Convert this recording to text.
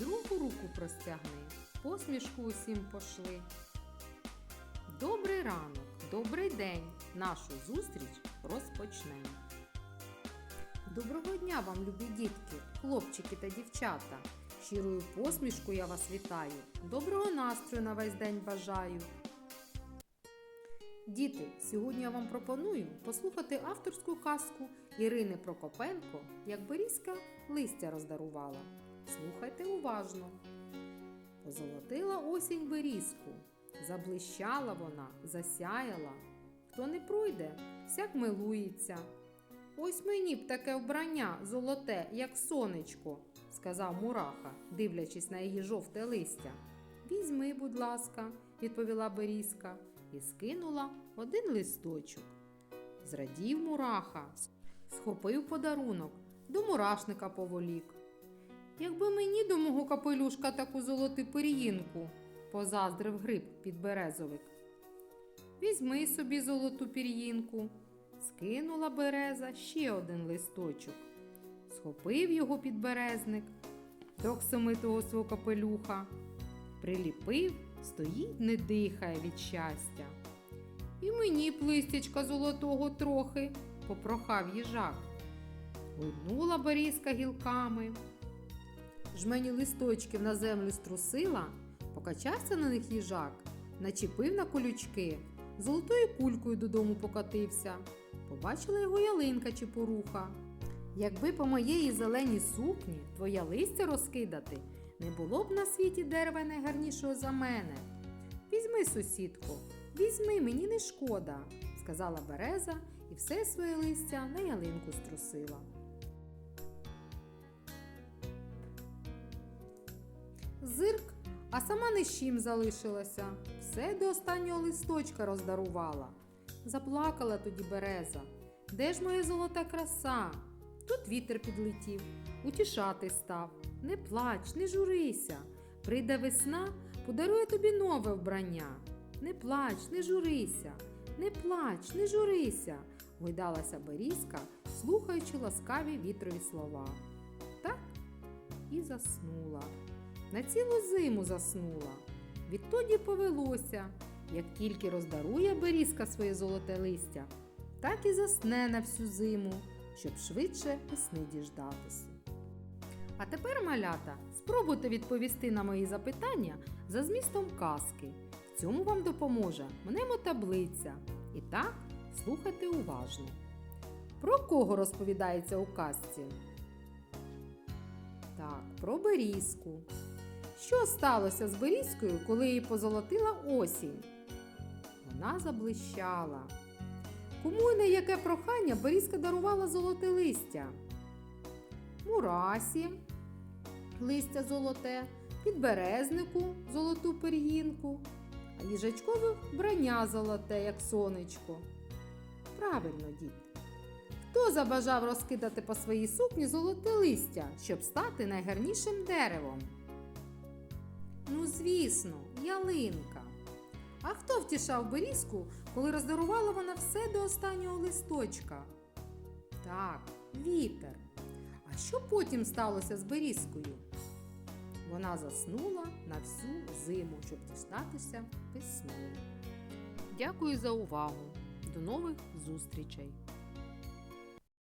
другу руку простягни, посмішку усім пошли. Добрий ранок, добрий день, нашу зустріч розпочнемо. Доброго дня вам, любі дітки, хлопчики та дівчата. Щирою посмішкою я вас вітаю. Доброго настрою на весь день бажаю. Діти, сьогодні я вам пропоную послухати авторську казку Ірини Прокопенко, як Берізка листя роздарувала. Слухайте уважно. Позолотила осінь берізку, заблищала вона, засяяла. Хто не пройде, всяк милується. Ось мені б таке вбрання золоте, як сонечко, сказав мураха, дивлячись на її жовте листя. Візьми, будь ласка, відповіла Берізка і скинула один листочок. Зрадів мураха, схопив подарунок, до мурашника поволік. Якби мені до мого капелюшка таку золоту пир'їнку, позаздрив гриб підберезовик. Візьми собі золоту пір'їнку, скинула береза ще один листочок, схопив його підберезник до оксамитого свого капелюха, приліпив, стоїть, не дихає від щастя. І мені б листячка золотого трохи, попрохав їжак. Гойнула берізка гілками, жмені листочків на землю струсила, покачався на них їжак, начепив на колючки, золотою кулькою додому покатився. Побачила його ялинка чепоруха. Якби по моєї зеленій сукні твоя листя розкидати, не було б на світі дерева найгарнішого за мене. Візьми, сусідко, візьми, мені не шкода, сказала береза і все своє листя на ялинку струсила. Зирк, а сама не з чим залишилася, все до останнього листочка роздарувала. Заплакала тоді береза. Де ж моя золота краса? Тут вітер підлетів, утішати став. Не плач, не журися. Прийде весна, подарує тобі нове вбрання. Не плач, не журися, не плач, не журися, гойдалася берізка, слухаючи ласкаві вітрові слова. Так і заснула. На цілу зиму заснула. Відтоді повелося, як тільки роздарує берізка своє золоте листя, так і засне на всю зиму, щоб швидше весни діждатися. А тепер, малята, спробуйте відповісти на мої запитання за змістом казки. В цьому вам допоможе мнемотаблиця. І так, слухайте уважно. Про кого розповідається у казці? Так, про берізку. Що сталося з берізкою, коли її позолотила осінь? Вона заблищала. Кому і на яке прохання берізка дарувала золоте листя? Мурасі, листя золоте, підберезнику золоту пир'їнку, а їжачкове вбрання золоте, як сонечко. Правильно, діти. Хто забажав розкидати по своїй сукні золоте листя, щоб стати найгарнішим деревом? Ну, звісно, ялинка. А хто втішав берізку, коли роздарувала вона все до останнього листочка? Так, вітер. А що потім сталося з берізкою? Вона заснула на всю зиму, щоб дістатися весни. Дякую за увагу. До нових зустрічей!